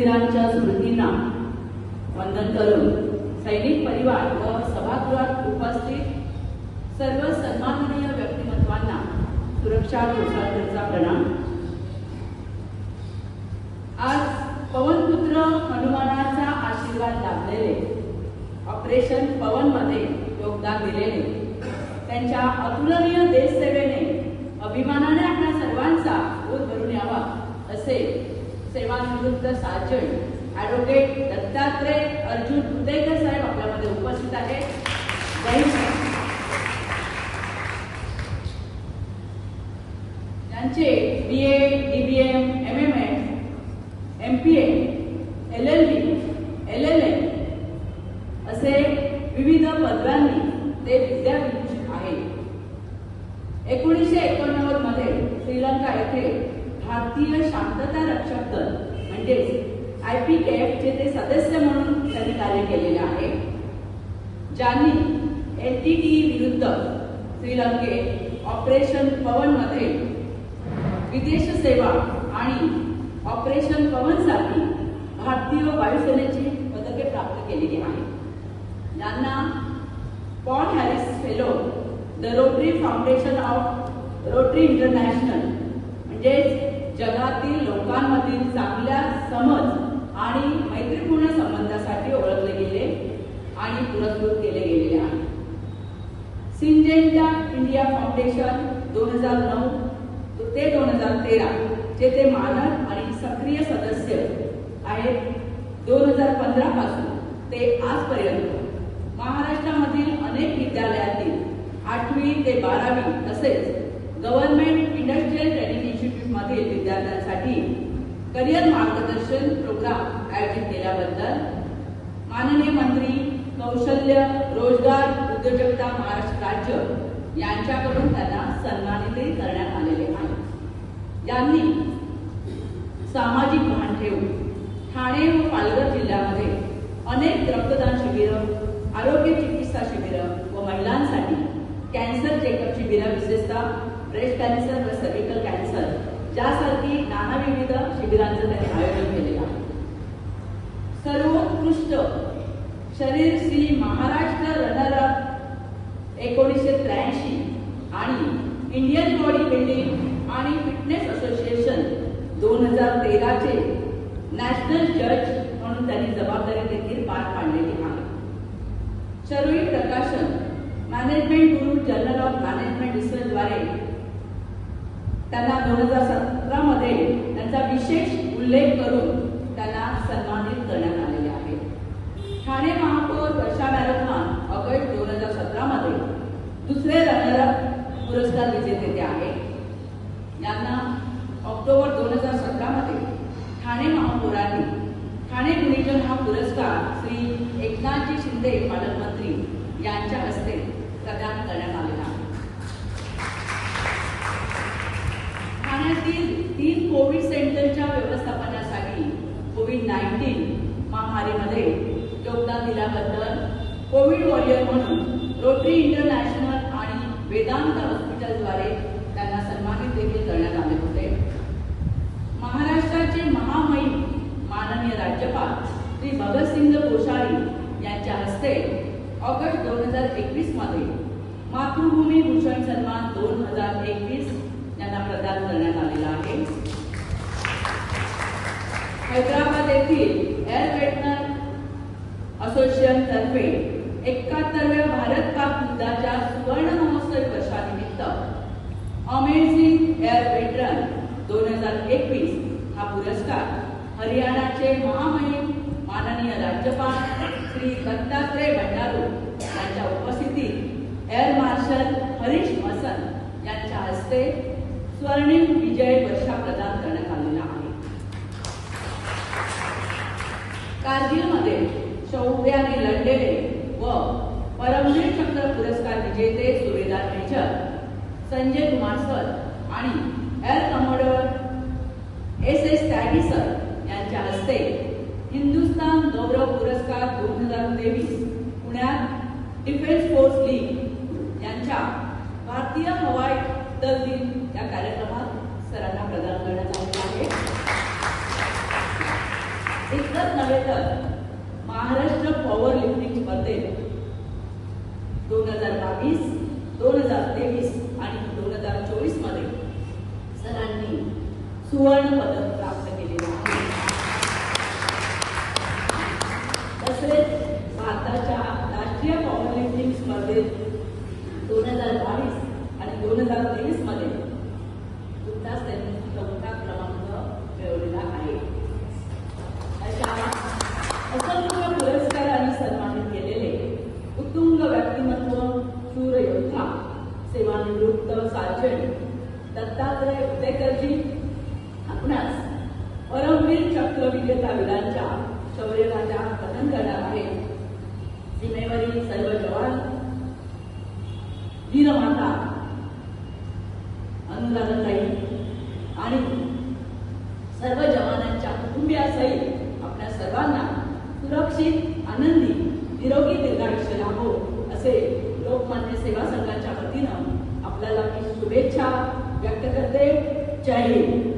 शूरवीरांच्या स्मृतींना वंदन करून सैनिक परिवार व सभागृहात उपस्थित सर्व सन्माननीय व्यक्तिमत्वांना सुरक्षा कोसाळकरचा प्रणाम. आज पवनपुत्र हनुमानाचा आशीर्वाद लाभलेले ऑपरेशन पवनमध्ये योगदान दिलेले त्यांच्या अतुलनीय देशसेवेने अभिमानाने आपल्या सर्वांचा बोध भरून यावा असे सेवानिवृत्त साजन ॲडव्होकेट दत्तात्रय अर्जुन उदयकर साहेब आपल्यामध्ये उपस्थित आहेत त्यांचे B A D B M M M Ed M P A L L B L L M असे विविध पदव्यांनी ते विद्यापीठ आहे. एकोणीसशे एकोणनव्वदमध्ये श्रीलंका येथे भारतीय शांतता रक्षक दल आय पी के चे ते सदस्य म्हणून त्यांनी कार्य केलेले आहे ज्यांनी एल टी टी विरुद्ध श्रीलंकेत ऑपरेशन पवनमध्ये विदेश सेवा आणि ऑपरेशन पवनसाठी भारतीय वायुसेनेची पदके प्राप्त केलेली आहे यांना Paul Harris fellow the rotary foundation of rotary international म्हणजेच जगातील लोकांमधील चांगल्या समज आणि मैत्रीपूर्ण संबंधासाठी ओळखले गेले आणि पुरस्कृत केले गेलेले आहे. सिंजेंटा इंडिया फाउंडेशन दोन हजार नऊ ते दोन हजार तेरा चे ते मानद आणि सक्रिय सदस्य आहेत दोन हजार पंधरा पासून ते आजपर्यंत. महाराष्ट्रामधील अनेक विद्यालयातील आठवी ते बारावी तसेच गव्हर्नमेंट इंडस्ट्रियल ट्रेनिंग इन्स्टिट्यूट मधील विद्यार्थ्यांसाठी करिअर मार्गदर्शन प्रोग्राम आयोजित केल्याबद्दल माननीय मंत्री कौशल्य रोजगार उद्योजकता महाराष्ट्र राज्य यांच्याकडून त्यांना सन्मानित करण्यात आलेले आहे. यांनी सामाजिक भान ठेवून ठाणे व पालघर जिल्ह्यामध्ये अनेक रक्तदान शिबिरं आरोग्य चिकित्सा शिबिरं व महिलांसाठी कॅन्सर चेकअप शिबिरं विशेषतः ब्रेस्ट कॅन्सर व सर्विकल कॅन्सर ज्यासारखी नानाविविध शिबिरांचं त्यांनी आयोजन केलेलं आहे. सर्वोत्कृष्ट शरीर श्री महाराष्ट्र रनरअप एकोणीसशे त्र्याऐंशी आणि इंडियन बॉडी बिल्डिंग आणि फिटनेस असोसिएशन दोन हजार तेराचे नॅशनल जज म्हणून त्यांनी जबाबदारी देखील पार पाडलेली आहे. शरुई प्रकाशन management Guru journal of management रिसर्चद्वारे त्यांना दोन हजार सतरा मध्ये त्यांचा विशेष उल्लेख करून त्यांना सन्मानित करण्यात आलेले आहे. ठाणे महापौर वर्षा मॅरेथॉन ऑगस्ट दोन हजार सतरा मध्ये दुसरे रनरअप पुरस्कार विजेते ते आहे. यांना ऑक्टोबर दोन हजार सतरा मध्ये ठाणे महापौरांनी ठाणे गुणीजन हा पुरस्कार श्री एकनाथजी शिंदे पालकमंत्री यांच्या हस्ते प्रदान करण्यात आलेला आहे ठाण्यातील तीन कोविड सेंटरच्या व्यवस्थापनासाठी कोविड नाईन्टीन महामारीमध्ये योगदान दिल्याबद्दल कोविड वॉरियर म्हणून रोटरी इंटरनॅशनल आणि वेदांत हॉस्पिटलद्वारे त्यांना सन्मानित देखील करण्यात आले होते. महाराष्ट्राचे महामहिम माननीय राज्यपाल श्री भगतसिंग कोश्यारी यांच्या हस्ते ऑगस्ट दोन हजार एकवीसमध्ये मातृभूमी भूषण सन्मान दोन हजार एकवीस यांना प्रदान करण्यात आलेला आहे. हैदराबाद येथील युद्धाच्या सुवर्ण महोत्सवी वर्षानिमित्त अमेझिंग एअर वेटरन दोन हजार एकवीस हा पुरस्कार हरियाणाचे महामहिम माननीय राज्यपाल श्री दत्तात्रय भंडारू यांच्या उपस्थितीत एअर मार्शल हरीश मसन यांच्या हस्ते स्वर्णिम विजय वर्षा प्रदान करण्यात आलेला आहे. कारगिलमध्ये शौर्याने लढलेले व परमवीर चक्र पुरस्कार विजेते सुभेदार मेजर संजय कुमार सर आणि air commodore S S Tyagi sir यांच्या हस्ते हिंदुस्तान गौरव पुरस्कार दोन हजार तेवीस पुण्यात डिफेन्स फोर्स लीग यांच्या भारतीय हवाई दल दिन या कार्यक्रमात सरांना प्रदान करण्यात आले आहे. इतकंच नव्हे तर महाराष्ट्र पॉवर लिफ्टिंग स्पर्धेत दोन हजार बावीस दोन हजार तेवीस आणि दोन हजार चोवीसमध्ये सरांनी सुवर्ण पदक प्राप्त केलेलं आहे. तसेच भारताच्या राष्ट्रीय पॉवर लिफ्टिंग स्पर्धेत दोन हजार बावीस आणि दोन हजार तेवीसमध्ये दत्तात्रय आपणास परमवीर चक्र विजेता वीरांच्या शौर्यगाथा कथन करणार आहे. सीमेवरील सर्व जवान वीरमाता अनुदानताई आणि सर्व जवानांच्या कुटुंबियासहित आपल्या सर्वांना सुरक्षित आनंदी निरोगी दीर्घायुष्य लाभो असे लोकमान्य सेवा संघाच्या वतीनं